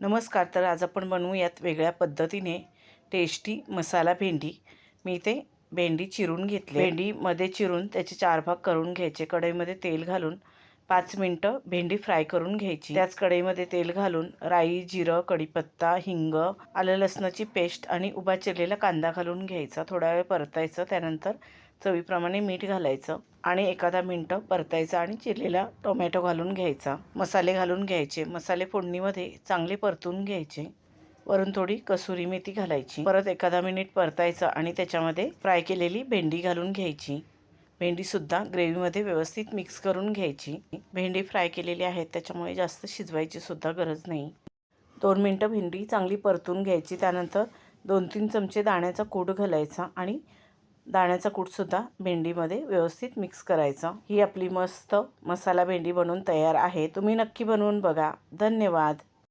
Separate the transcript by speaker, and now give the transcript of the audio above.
Speaker 1: नमस्कार तर आज आपण बनवूयात वेगळ्या पद्धतीने टेस्टी मसाला भेंडी. मी इथे भेंडी चिरून घेतली भेंडीमध्ये चिरून त्याचे चार भाग करून घ्यायचे. कढईमध्ये तेल घालून पाच मिनटं भेंडी फ्राय करून घ्यायची. त्याच कढईमध्ये तेल घालून राई जिरं कढीपत्ता हिंग आलं लसणाची पेस्ट आणि उभा चिरलेला कांदा घालून घ्यायचा. थोडा वेळ परतायचं त्यानंतर चवीप्रमाणे मीठ घालायचं आणि एखादा मिनटं परतायचं आणि चिरलेला टोमॅटो घालून घ्यायचा. मसाले घालून घ्यायचे. मसाले फोडणीमध्ये चांगले परतून घ्यायचे. वरून थोडी कसुरी मेथी घालायची. परत एखादा मिनिट परतायचं आणि त्याच्यामध्ये फ्राय केलेली भेंडी घालून घ्यायची. भेंडीसुद्धा ग्रेव्हीमध्ये व्यवस्थित मिक्स करून घ्यायची. भेंडी फ्राय केलेली आहे त्याच्यामुळे जास्त शिजवायची सुद्धा गरज नाही. दोन मिनटं भेंडी चांगली परतून घ्यायची त्यानंतर दोन तीन चमचे दाण्याचा कूट घालायचा आणि दाण्याचा कूटसुद्धा भेंडीमध्ये व्यवस्थित मिक्स करायचा. ही आपली मस्त मसाला भेंडी बनवून तयार आहे. तुम्ही नक्की बनवून बघा. धन्यवाद.